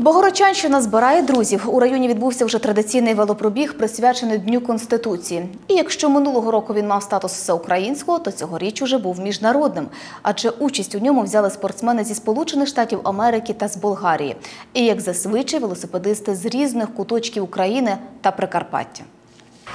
Богородчанщина збирає друзів. У районі відбувся вже традиційний велопробіг, присвячений Дню Конституції. І якщо минулого року він мав статус всеукраїнського, то цьогоріч уже був міжнародним. Адже участь у ньому взяли спортсмени зі Сполучених Штатів Америки та з Болгарії. І як зазвичай велосипедисти з різних куточків України та Прикарпаття.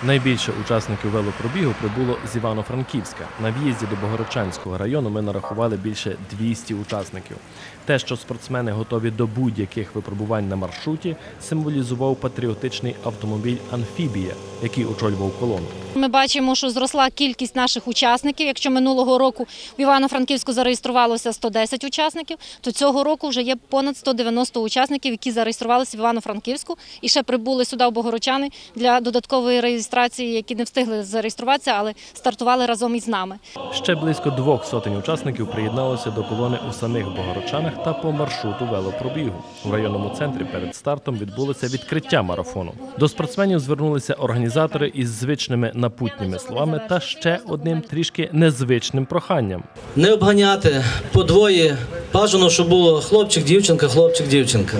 Найбільше учасників велопробігу прибуло з Івано-Франківська. На в'їзді до Богородчанського району ми нарахували більше 200 учасників. Те, що спортсмени готові до будь-яких випробувань на маршруті, символізував патріотичний автомобіль Амфібія, який очолював колону. Ми бачимо, що зросла кількість наших учасників. Якщо минулого року в Івано-Франківську зареєструвалося 110 учасників, то цього року вже є понад 190 учасників, які зареєструвалися в Івано-Франківську і ще прибули сюди в Богородчани для додаткової реєстрації, які не встигли зареєструватися, але стартували разом із нами. Ще близько двох сотень учасників приєдналося до колони у самих Богородчанах та по маршруту велопробігу. У районному центрі перед стартом відбулося відкриття марафону. До спортсменів звернулися організатори із звичними напутніми словами та ще одним трішки незвичним проханням. Не обганяти подвоє. Бажано, щоб було хлопчик, дівчинка, хлопчик, дівчинка.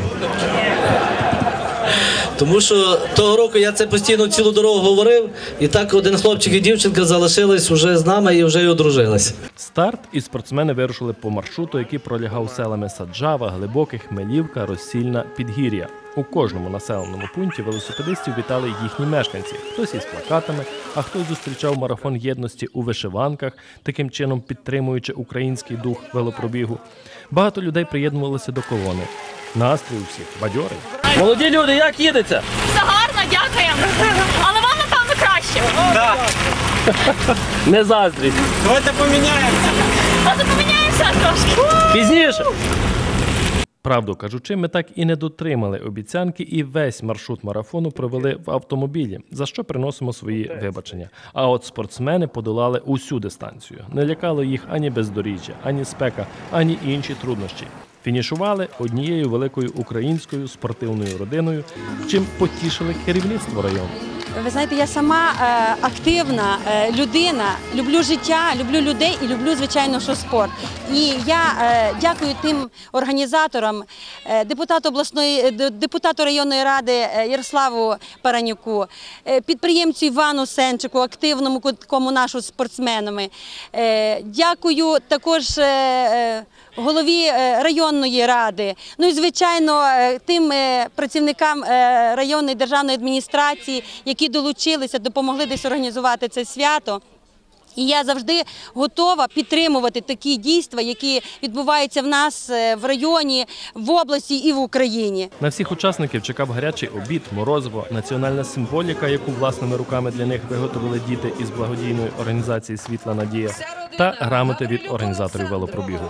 Тому що того року я це постійно цілу дорогу говорив, і так один хлопчик і дівчинка залишились уже з нами і вже й одружились. Старт і спортсмени вирушили по маршруту, який пролягав селами Саджава, Глибоке, Хмелівка, Росільна, Підгір'я. У кожному населеному пункті велосипедистів вітали їхні мешканці. Хтось із плакатами, а хтось зустрічав марафон єдності у вишиванках, таким чином підтримуючи український дух велопробігу. Багато людей приєднувалися до колони. Настрій у всіх бадьорий. Молоді люди, як їдеться? Все гарно, дякуємо. Але вам, напевно, краще. Не заздріть. Може, поміняємося трошки. Пізніше. Правду кажучи, ми так і не дотримали обіцянки, і весь маршрут марафону провели в автомобілі, за що приносимо свої вибачення. А от спортсмени подолали усю дистанцію. Не лякало їх ані бездоріжжя, ані спека, ані інші труднощі. Фінішували однією великою українською спортивною родиною, чим потішили керівництво району. Ви знаєте, я сама е, активна е, людина, люблю життя, люблю людей і люблю, звичайно, що спорт. І я е, дякую тим організаторам, депутату обласної депутату районної ради Ярославу Паранюку, підприємцю Івану Сенчику, активному ко- кому нашу спортсменами. Дякую також. Голові районної ради, ну і звичайно тим працівникам районної державної адміністрації, які долучилися, допомогли десь організувати це свято. І я завжди готова підтримувати такі дійства, які відбуваються в нас е, в районі, в області і в Україні. На всіх учасників чекав гарячий обід, морозиво, національна символіка, яку власними руками для них виготовили діти із благодійної організації Світла Надія та грамоти від організаторів велопробігу.